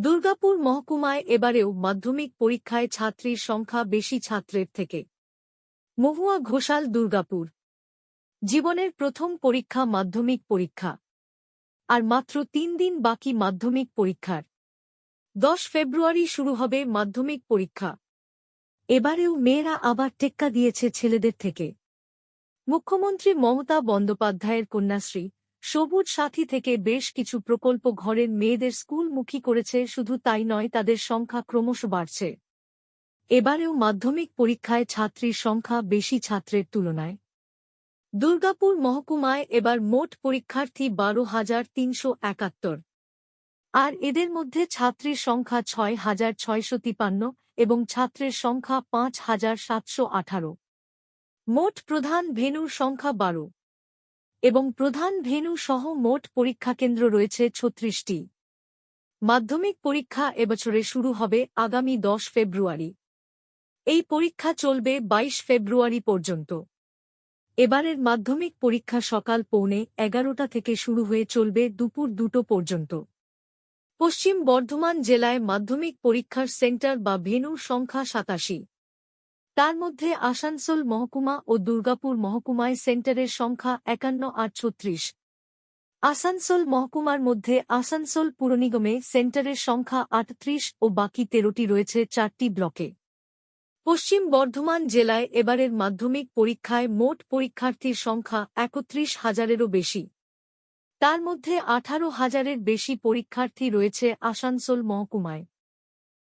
দুর্গাপুর মহকুমায় এবারেও মাধ্যমিক পরীক্ষায় ছাত্রীর সংখ্যা বেশি ছাত্রের থেকে। মহুয়া ঘোষাল, দুর্গাপুর। জীবনের প্রথম পরীক্ষা মাধ্যমিক পরীক্ষা। আর মাত্র তিন দিন বাকি মাধ্যমিক পরীক্ষার। দশ ফেব্রুয়ারি শুরু হবে মাধ্যমিক পরীক্ষা। এবারেও মেয়েরা আবার টেক্কা দিয়েছে ছেলেদের থেকে। মুখ্যমন্ত্রী মমতা বন্দ্যোপাধ্যায়ের কন্যাশ্রী সবুজ সাথী থেকে বেশ কিছু প্রকল্প ঘরের মেয়েদের স্কুলমুখী করেছে, শুধু তাই নয়, তাদের সংখ্যা ক্রমশ বাড়ছে। এবারেও মাধ্যমিক পরীক্ষায় ছাত্রীর সংখ্যা বেশি ছাত্রের তুলনায়। দুর্গাপুর মহকুমায় এবার মোট পরীক্ষার্থী বারো হাজার তিনশো একাত্তর। আর এদের মধ্যে ছাত্রীর সংখ্যা ছয় হাজার ছয়শো তিপান্ন এবং ছাত্রের সংখ্যা পাঁচ হাজার সাতশো আঠারো। মোট প্রধান ভেন্যুর সংখ্যা বারো। এবং প্রধান ভেন্যু সহ মোট পরীক্ষা কেন্দ্র রয়েছে ছত্রিশটি। মাধ্যমিক পরীক্ষা এবছরে শুরু হবে আগামী দশ ফেব্রুয়ারি। এই পরীক্ষা চলবে ২২ ফেব্রুয়ারি পর্যন্ত। এবারের মাধ্যমিক পরীক্ষা সকাল পৌনে এগারোটা থেকে শুরু হয়ে চলবে দুপুর দুটো পর্যন্ত। পশ্চিম বর্ধমান জেলায় মাধ্যমিক পরীক্ষার সেন্টার বা ভেনুর সংখ্যা সাতাশি। তার মধ্যে আসানসোল মহকুমা ও দুর্গাপুর মহকুমায় সেন্টারের সংখ্যা একান্ন আর ছত্রিশ। আসানসোল মহকুমার মধ্যে আসানসোল পুরনিগমে সেন্টারের সংখ্যা আটত্রিশ ও বাকি তেরোটি রয়েছে চারটি ব্লকে। পশ্চিম বর্ধমান জেলায় এবারের মাধ্যমিক পরীক্ষায় মোট পরীক্ষার্থীর সংখ্যা একত্রিশ হাজারেরও বেশি। তার মধ্যে আঠারো হাজারের বেশি পরীক্ষার্থী রয়েছে আসানসোল মহকুমায়।